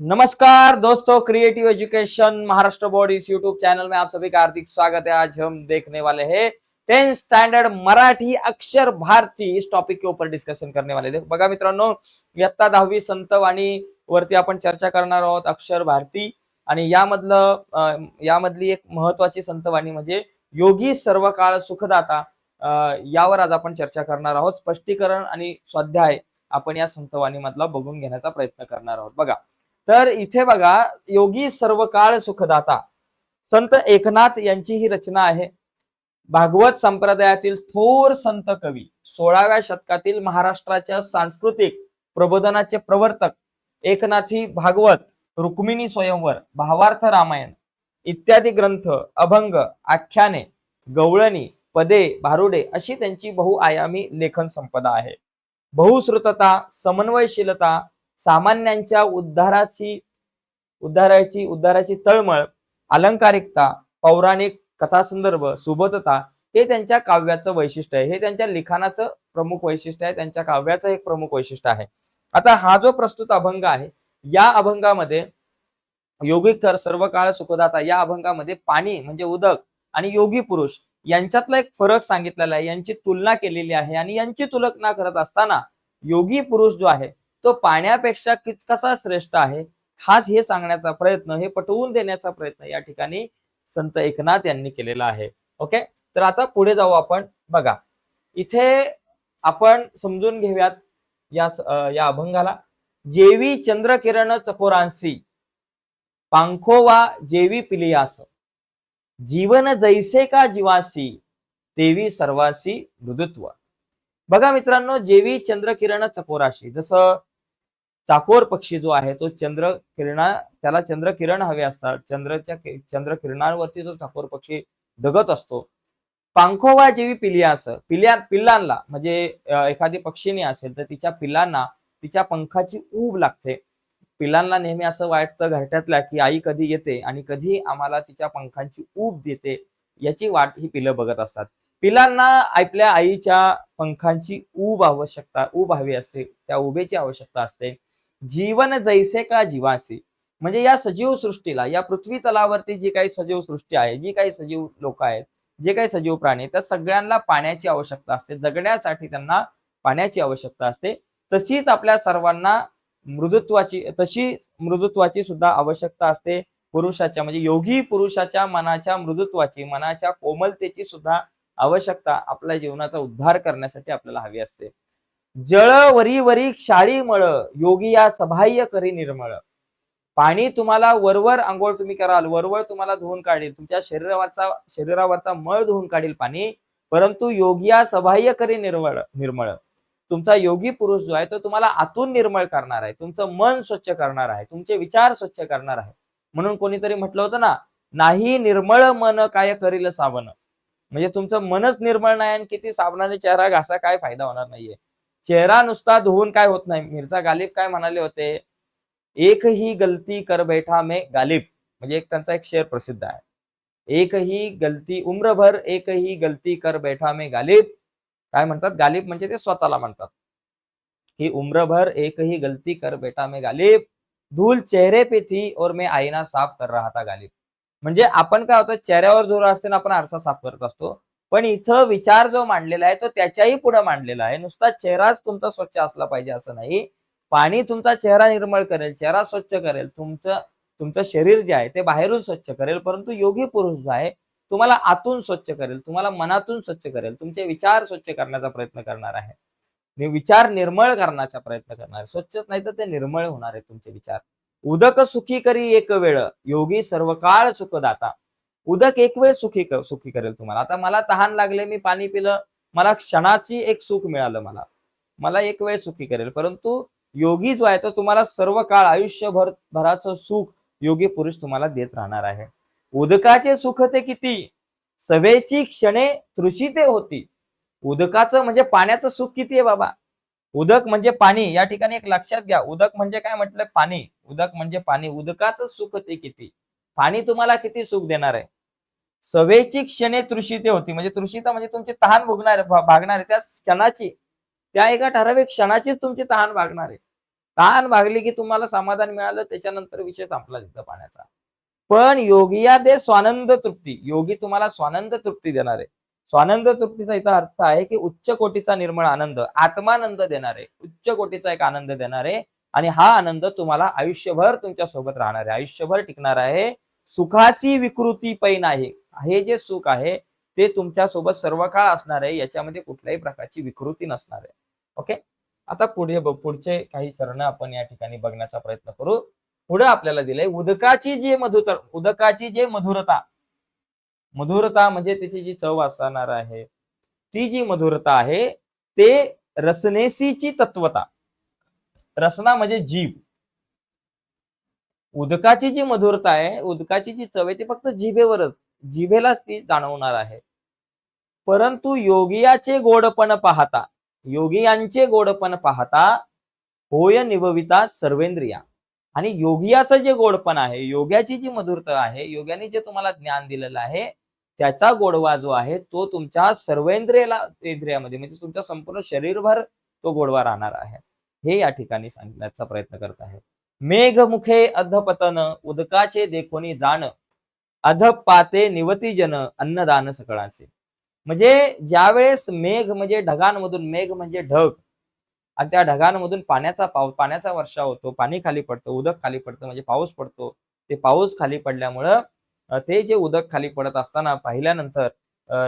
नमस्कार दोस्तों creative education Maharashtra board इस यूट्यूब चैनल में आप सभी का हार्दिक स्वागत है। आज हम देखने वाले हैं टेंथ स्टँडर्ड मराठी अक्षर भारती। इस टॉपिक के ऊपर डिस्कशन करने वाले देखो बघा मित्रांनो इयत्ता दहावी संतवाणी वरती आपण चर्चा करणार आहोत अक्षर भारती आणि यामधलं यामधली एक महत्वाची संतवाणी म्हणजे योगी सर्व काळ सुखदाता यावर आज आपण चर्चा करणार आहोत. स्पष्टीकरण आणि स्वाध्याय आपण या संतवाणी मधला बघून घेण्याचा प्रयत्न करणार आहोत. बघा तर इथे बघा योगी सर्व काळ सुखदाता. संत एकनाथ यांची ही रचना आहे. भागवत संप्रदायातील थोर संत कवी सोळाव्या शतकातील महाराष्ट्राच्या सांस्कृतिक प्रबोधनाचे प्रवर्तक एकनाथी भागवत रुक्मिणी स्वयंवर भावार्थ रामायण इत्यादी ग्रंथ अभंग आख्याने गवळणी पदे भारुडे अशी त्यांची बहुआयामी लेखन संपदा आहे. बहुश्रुतता समन्वयशीलता सामान्यांच्या उद्धाराची उद्धाराची उद्धाराची तळमळ अलंकारिकता पौराणिक कथासंदर्भ सुबतता हे त्यांच्या काव्याचं वैशिष्ट्य आहे. हे त्यांच्या लिखाणाचं प्रमुख वैशिष्ट्य आहे. त्यांच्या काव्याचं एक प्रमुख वैशिष्ट्य आहे. आता हा जो प्रस्तुत अभंग आहे या अभंगामध्ये योगिकर सर्व काळ सुखदाता या अभंगामध्ये पाणी म्हणजे उदक आणि योगी पुरुष यांच्यातला एक फरक सांगितलेला आहे. यांची तुलना केलेली आहे आणि यांची तुलना करत असताना योगी पुरुष जो आहे तो पाण्यापेक्षा कसा श्रेष्ठ आहे? हाच हे सांगण्याचा प्रयत्न हे पटवून देण्याचा प्रयत्न या ठिकाणी संत एकनाथ यांनी केलेला आहे. ओके? तर आता पुढे जाऊ आपण. बघा इथे आपण समजून घेऊयात या या अभंगाला. जेवी चंद्रकिरण चकोरांसी पांखोवा जेवी पिलियास. जीवन जैसे का जीवासी तेवी सर्वासी मृदुत्व. बघा मित्रांनो जेवी चंद्रकिरण चकोराशी जसं चाकोर पक्षी जो आहे तो चंद्र किरणा त्याला चंद्र किरण हवे असतात. चंद्रच्या चंद्र किरणांवरती जो चाकोर पक्षी जगत असतो. पांखोवा जेवी असं पिल्या पिल्लांना म्हणजे एखादी पक्षीने असेल तर तिच्या पिल्लांना तिच्या पंखाची ऊब लागते. पिल्लांना नेहमी असं वाटतं घरट्यातल्या की आई कधी येते आणि कधी आम्हाला तिच्या पंखांची ऊब देते याची वाट ही पिलं बघत असतात. पिलांना आपल्या आईच्या पंखांची ऊब आवश्यकता ऊब हवी असते त्या उभेची आवश्यकता असते. जीवन जैसे का जीवासी म्हणजे या सजीव सृष्टीला या पृथ्वी तलावरती जी काही सजीव सृष्टी आहे जी काही सजीव लोक आहेत जे काही सजीव प्राणी आहेत, त्या सगळ्यांना पाण्याची आवश्यकता असते जगण्यासाठी त्यांना पाण्याची आवश्यकता असते. तशीच आपल्या सर्वांना मृदुत्वाची तशी मृदुत्वाची सुद्धा आवश्यकता असते. पुरुषाच्या म्हणजे योगी पुरुषाच्या मनाच्या मृदुत्वाची मनाच्या कोमलतेची सुद्धा आवश्यकता आपल्या जीवनाचा उद्धार करण्यासाठी आपल्याला हवी असते. जळ वरी वरी क्षाळी मळ योगी या सबाह्य करी निर्मळ. पाणी तुम्हाला वरवर आंघोळ तुम्ही कराल वरवर तुम्हाला धुवून काढेल तुमच्या शरीरावरचा शरीरावरचा मळ धुवून काढेल पाणी परंतु योगी या करी निर्मळ निर्मळ. तुमचा योगी पुरुष जो आहे तो तुम्हाला आतून निर्मळ करणार आहे तुमचं मन स्वच्छ करणार आहे तुमचे विचार स्वच्छ करणार आहे. म्हणून कोणीतरी म्हटलं होतं ना नाही निर्मळ मन काय करील साबण म्हणजे तुमचं मनच निर्मळ नाही आणि किती साबणाने चेहरा घासा काय फायदा होणार नाहीये. चेहरा नुसता धुवून काय होत नाही. मिर्झा गालिब काय म्हणाले होते? एक ही गलती कर बैठा मे गालिब. म्हणजे एक त्यांचा एक शेर प्रसिद्ध आहे. एक ही गलती उम्रभर एक ही गलती कर बैठा मे गालिब. काय म्हणतात? गालिब म्हणजे ते स्वतःला म्हणतात. की उम्रभर एक ही गलती कर बैठा मे गालिब. धूल चेहरे पे थी और मैं आईना साफ कर रहा था गालिब. म्हणजे आपण काय होतं? चेहऱ्यावर जोर असते ना आपण आरसा साफ करत असतो. पण इथं विचार जो मांडलेला आहे तो त्याच्याही पुढे मांडलेला आहे. नुसता चेहराच तुमचा स्वच्छ असला पाहिजे असं नाही. पाणी तुमचा चेहरा निर्मळ करेल चेहरा स्वच्छ करेल. तुमचं तुमचं शरीर जे आहे ते बाहेरून स्वच्छ करेल परंतु योगी पुरुष जो आहे तुम्हाला आतून स्वच्छ करेल तुम्हाला मनातून स्वच्छ करेल तुमचे विचार स्वच्छ करण्याचा प्रयत्न करणार आहे. विचार निर्मळ करण्याचा प्रयत्न करणार आहे. स्वच्छच नाही तर ते निर्मळ होणार आहे तुमचे विचार. उदक सुखी करी एक वेळ योगी सर्व काळ सुखदाता. उदक एक वेळ सुखी कर, सुखी करेल तुम्हाला. आता मला तहान लागले मी पाणी पिलं मला क्षणाची एक सुख मिळालं मला. मला एक वेळ सुखी करेल. परंतु योगी जो आहे तो तुम्हाला सर्व काळ आयुष्यभर भराचं सुख योगी पुरुष तुम्हाला देत राहणार आहे. उदकाचे सुख ते किती? सवेची क्षणे तृषिते होती. उदकाचं म्हणजे पाण्याचं सुख किती आहे बाबा? उदक म्हणजे पाणी. या ठिकाणी एक लक्षात घ्या. उदक म्हणजे काय म्हटलं? पाणी. उदक म्हणजे पाणी. उदकाचं सुख ते किती? पाणी तुम्हाला किती सुख देणार आहे? सवेची क्षणे तृषिते होती. म्हणजे तृषिता म्हणजे तुमची तहान भोगणार भागणार. आहे त्या क्षणाची त्या एका ठराविक क्षणाचीच तुमची तहान भागणार. आहे तहान भागली की तुम्हाला समाधान मिळालं त्याच्यानंतर विषय संपला तिथं पाण्याचा. पण योगिया दे स्वानंद तृप्ती. योगी तुम्हाला स्वानंद तृप्ती देणार. आहे स्वानंद तृप्तीचा इथं अर्थ आहे की उच्च कोटीचा निर्मळ आनंद आत्मानंद देणारे. उच्च कोटीचा एक आनंद देणार आहे आणि हा आनंद तुम्हाला आयुष्यभर तुमच्यासोबत राहणार. आहे आयुष्यभर टिकणार आहे. सुखासी विकृती पैन आहे हे जे सुख आहे ते तुमच्यासोबत सर्व काळ असणार आहे याच्यामध्ये कुठल्याही प्रकारची विकृती नसणार आहे. ओके? आता पुढे पुढचे काही चरण आपण या ठिकाणी बघण्याचा प्रयत्न करू. पुढे आपल्याला दिलंय उदकाची जी मधुतर उदकाची जे मधुरता. मधुरता म्हणजे त्याची जी चव असणार आहे ती जी मधुरता आहे ते रसनेसीची तत्वता. रसना म्हणजे जीभ उदकाची जी मधुरता आहे उदकाची जी चव आहे ती फक्त जिभेवरच. जिभेलाच ती जाणवणार आहे. परंतु योगियाचे गोडपण पाहता योगियांचे गोडपण पाहता होय निभविता सर्वेंद्रिया. आणि योगियाचं जे गोडपण आहे योग्याची जी मधुरता आहे योग्याने जे तुम्हाला ज्ञान दिलेलं आहे त्याचा गोडवा जो आहे तो तुमच्या सर्वेंद्रियाला इंद्रियामध्ये म्हणजे तुमच्या संपूर्ण शरीरभर तो गोडवा राहणार आहे. हे या ठिकाणी सांगण्याचा प्रयत्न करत आहे. मेघमुखे अधपतन उदकाचे देखोनी जाण अधपाते निवती जन अन्नदान सकळाचे. म्हणजे ज्यावेळेस मेघ म्हणजे ढगांमधून मेघ म्हणजे ढग आणि त्या ढगांमधून पाण्याचा पाऊस पाण्याचा वर्षा होतो पाणी खाली पडतं उदक खाली पडतं म्हणजे पाऊस पडतो ते पाऊस खाली पडल्यामुळं ते जे उदक खाली पडत असताना पाहिल्यानंतर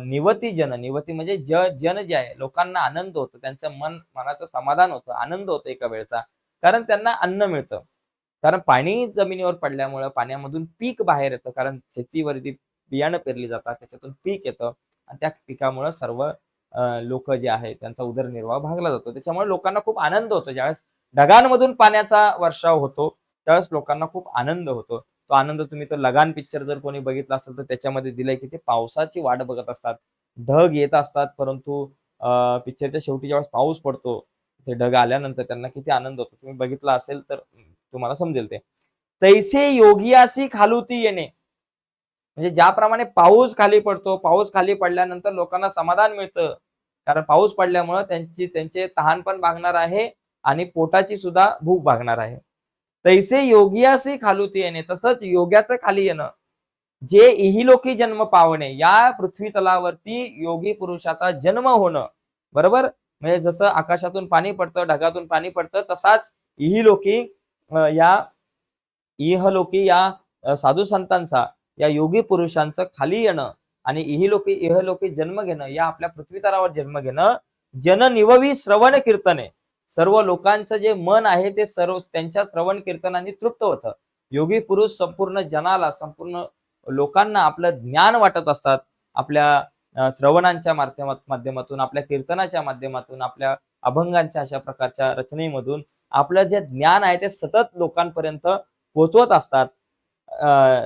निवती जन निवती म्हणजे ज जन जे आहे लोकांना आनंद होतो त्यांचं मन मनाचं समाधान होतं आनंद होतो एका वेळचा कारण त्यांना अन्न मिळतं. कारण पाणी जमिनीवर पडल्यामुळं पाण्यामधून पीक बाहेर येतं. कारण शेतीवरती बियाणं पेरली जातात त्याच्यातून पीक येतं आणि त्या पिकामुळं सर्व लोक जे आहेत त्यांचा उदरनिर्वाह भागला जातो. त्याच्यामुळे लोकांना खूप आनंद होतो. ज्यावेळेस ढगांमधून पाण्याचा वर्षाव होतो त्यावेळेस लोकांना खूप आनंद होतो. तो आनंद तुम्ही तो लगान पिक्चर जर कोणी बघितला असेल तर त्याच्यामध्ये दिलंय की ते पावसाची वाट बघत असतात. ढग येत असतात परंतु पिक्चरच्या शेवटी ज्यावेळेस पाऊस पडतो ते ढग आल्यानंतर त्यांना किती आनंद होतो. तुम्ही बघितला असेल तर तुम्हाला समजेल ते. तैसे योगियासी खालुती येणे. म्हणजे ज्याप्रमाणे पाऊस खाली पडतो पाऊस खाली पडल्यानंतर लोकांना समाधान मिळतं. कारण पाऊस पडल्यामुळं त्यांची त्यांचे तहान पण भागणार आहे आणि पोटाची सुद्धा भूक भागणार आहे. तैसे योगियासी खालुती येणे. तसंच योग्याचं खाली येणं. जे इहिलोकी जन्म पावणे या पृथ्वी तलावरती योगी पुरुषाचा जन्म होणं. बरोबर? म्हणजे जसं आकाशातून पाणी पडतं ढगातून पाणी पडतं तसाच इहिलोकी या इहलोकी या साधू संतांचा या योगी पुरुषांचं खाली येणं आणि इहिलोकी इहलोकी जन्म घेणं या आपल्या पृथ्वीतरावर जन्म घेणं जननिववी श्रवण कीर्तने. सर्व लोकांचं जे मन आहे ते सर्व त्यांच्या श्रवण कीर्तनाने तृप्त होतं. योगी पुरुष संपूर्ण जनाला संपूर्ण लोकांना आपलं ज्ञान वाटत असतात. आपल्या श्रवणांच्या माध्यमातून आपल्या कीर्तनाच्या माध्यमातून आपल्या अभंगांच्या अशा प्रकारच्या रचनेमधून आपलं जे ज्ञान आहे ते सतत लोकांपर्यंत पोहोचवत असतात.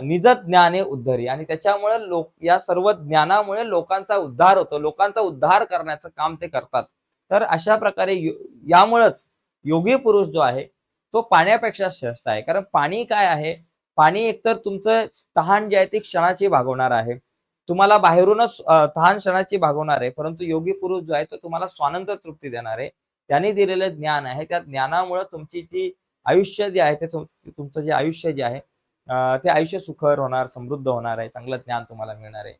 निज ज्ञाने उद्धरी. आणि त्याच्यामुळे लोक या सर्व ज्ञानामुळे लोकांचा उद्धार होतो. लोकांचा उद्धार करण्याचं काम ते करतात. तर अशा प्रकारे यो- योगी पुरुष जो आहे तो पाण्यापेक्षा श्रेष्ठ आहे. कारण पाणी काय आहे? पाणी एकतर तुमचं तहान जे आहे ती क्षणाची भागवणार आहे. तुम्हाला बाहेरूनच तहान क्षणाची भागवणार आहे. परंतु योगी पुरुष जो आहे तो तुम्हाला स्वानंद तृप्ती देणार आहे. त्यांनी दिलेलं ज्ञान आहे. त्या ज्ञानामुळे तुमची जी आयुष्य जे आहे ते तुमचं जे आयुष्य जे आहे ते आयुष्य सुखर होणार समृद्ध होणार आहे. चांगलं ज्ञान तुम्हाला मिळणार आहे.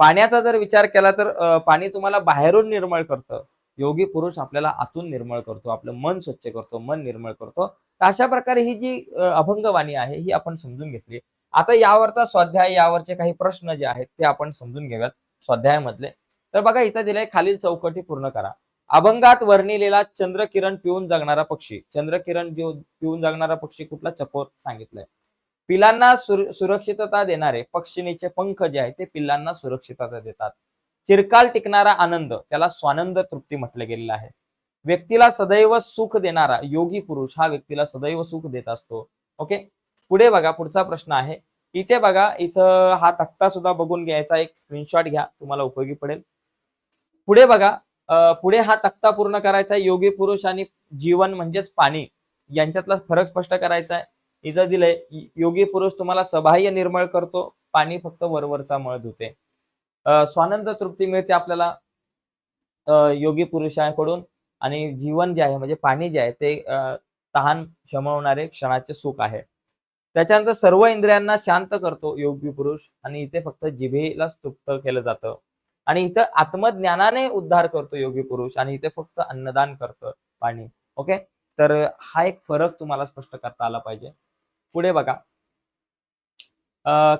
पाण्याचा जर विचार केला तर पाणी तुम्हाला बाहेरून निर्मळ करतं. योगी पुरुष आपल्याला आतून निर्मळ करतो. आपलं मन स्वच्छ करतो मन निर्मळ करतो. तर अशा प्रकारे ही जी अभंगवाणी आहे ही आपण समजून घेतली. आता यावरचा स्वाध्याय यावरचे काही प्रश्न जे आहेत ते आपण समजून घेऊयात स्वाध्यायामधले. तर बघा इथं दिलंय खालील चौकटी पूर्ण करा. अभंगात वर्णिलेला चंद्रकिरण पिऊन जगणारा पक्षी. चंद्रकिरण जो पिऊन जगणारा पक्षी कुठला? चकोर सांगितलंय. पिलांना सुर- सुरक्षितता देणारे पक्षिणीचे पंख जे आहे ते पिल्लांना सुरक्षितता देतात. चिरकाल टिकणारा आनंद त्याला स्वानंद तृप्ती म्हटलं गेलेलं आहे. व्यक्तीला सदैव सुख देणारा योगी पुरुष हा व्यक्तीला सदैव सुख देत असतो. ओके? पुढे बघा पुढचा प्रश्न आहे. इथे बघा इथं हा तक्ता सुद्धा बघून घ्यायचा. एक स्क्रीनशॉट घ्या तुम्हाला उपयोगी पडेल. पुढे बघा पुढे हा तक्ता पूर्ण करायचा आहे. योगी पुरुष आणि जीवन म्हणजेच पाणी. यांच्यातला फरक स्पष्ट करायचा आहे. इथं दिलंय. योगी पुरुष तुम्हाला सबाह्य निर्मळ करतो. पाणी फक्त वरवरचा मळ धुते. स्वानंद तृप्ती मिळते आपल्याला योगी पुरुषांकडून. आणि जीवन जे आहे म्हणजे पाणी जे आहे ते अं, तहान शमवणारे क्षणाचे सुख आहे. त्याच्यानंतर सर्व इंद्रियांना शांत करतो योगी पुरुष. आणि इथे फक्त जिभेला स्तुप्त केलं जातं. आणि इथं आत्मज्ञानाने उद्धार करतो योगी पुरुष आणि इथे फक्त अन्नदान करतं पाणी. ओके? तर हा एक फरक तुम्हाला स्पष्ट करता आला पाहिजे. पुढे बघा.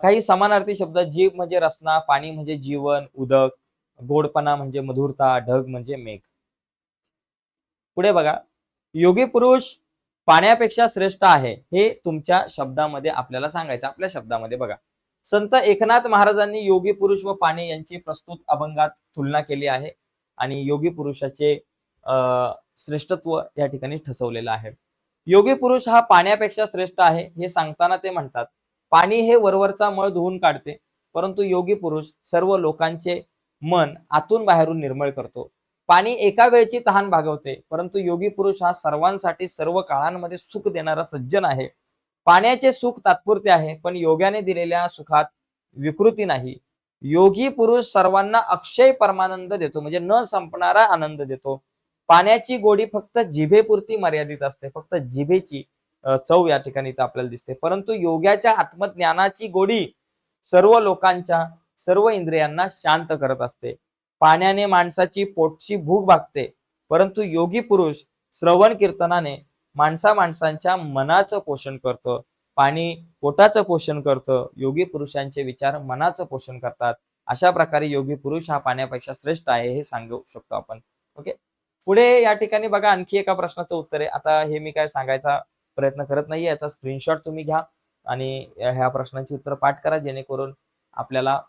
काही समानार्थी शब्द जीव म्हणजे रसना पाणी म्हणजे जीवन उदक गोडपणा म्हणजे मधुरता ढग म्हणजे मेघ. पुढे बघा. योगी पुरुष पाण्यापेक्षा श्रेष्ठ आहे हे तुमच्या शब्दामध्ये आपल्याला सांगायचं आपल्या शब्दामध्ये बघा. संत एकनाथ महाराजांनी योगी पुरुष व पाणी यांची प्रस्तुत अभंगात तुलना केली आहे आणि योगी पुरुषाचे अं, श्रेष्ठत्व या ठिकाणी ठसवलेलं आहे. योगी पुरुष हा पाण्यापेक्षा श्रेष्ठ आहे हे सांगताना ते म्हणतात पाणी हे वरवरचा मळ धुवून काढते परंतु योगी पुरुष सर्व लोकांचे मन आतून बाहेरून निर्मळ करतो. पाणी एका वेळची तहान भागवते परंतु योगी पुरुष हा सर्वांसाठी सर्व काळांमध्ये सुख देणारा सज्जन आहे. पाण्याचे सुख तात्पुरते आहे पण योग्याने दिलेल्या सुखात विकृती नाही. योगी पुरुष सर्वांना अक्षय परमानंद देतो म्हणजे न संपणारा आनंद देतो. पाण्याची गोडी फक्त जिभेपुरती मर्यादित असते फक्त जिभेची चव या ठिकाणी इथं आपल्याला दिसते. परंतु योग्याच्या आत्मज्ञानाची गोडी सर्व लोकांच्या सर्व इंद्रियांना शांत करत असते. पाण्याने माणसाची पोटची भूक भागते. परंतु योगी पुरुष श्रवण कीर्तनाने माणसा माणसांच्या मनाचं पोषण करतं. पाणी पोटाचं पोषण करतं. योगी पुरुषांचे विचार मनाचं पोषण करतात. अशा प्रकारे योगी पुरुष हा पाण्यापेक्षा श्रेष्ठ आहे हे सांगू शकतो आपण. ओके? पुढे या ठिकाणी बघा आणखी एका प्रश्नाचं उत्तर आहे. आता हे मी काय सांगायचा प्रयत्न करत नाही याचा स्क्रीनशॉट तुम्ही घ्या आणि ह्या प्रश्नांची उत्तर पाठ करा जेणेकरून आपल्याला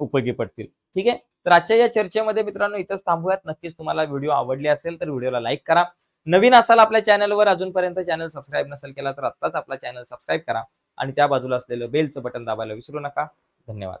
उपयोगी पडतील. ठीक आहे? तर आजच्या या चर्चेमध्ये मित्रांनो इथंच थांबूयात. नक्कीच तुम्हाला व्हिडिओ आवडली असेल तर व्हिडिओला लाईक करा. नवीन असाल आपल्या चॅनलवर अजूनपर्यंत चॅनल सबस्क्राईब नसेल केला तर आत्ताच आपला चॅनल सबस्क्राईब करा. आणि त्या बाजूला असलेलं बेलचं बटन दाबायला विसरू नका. धन्यवाद.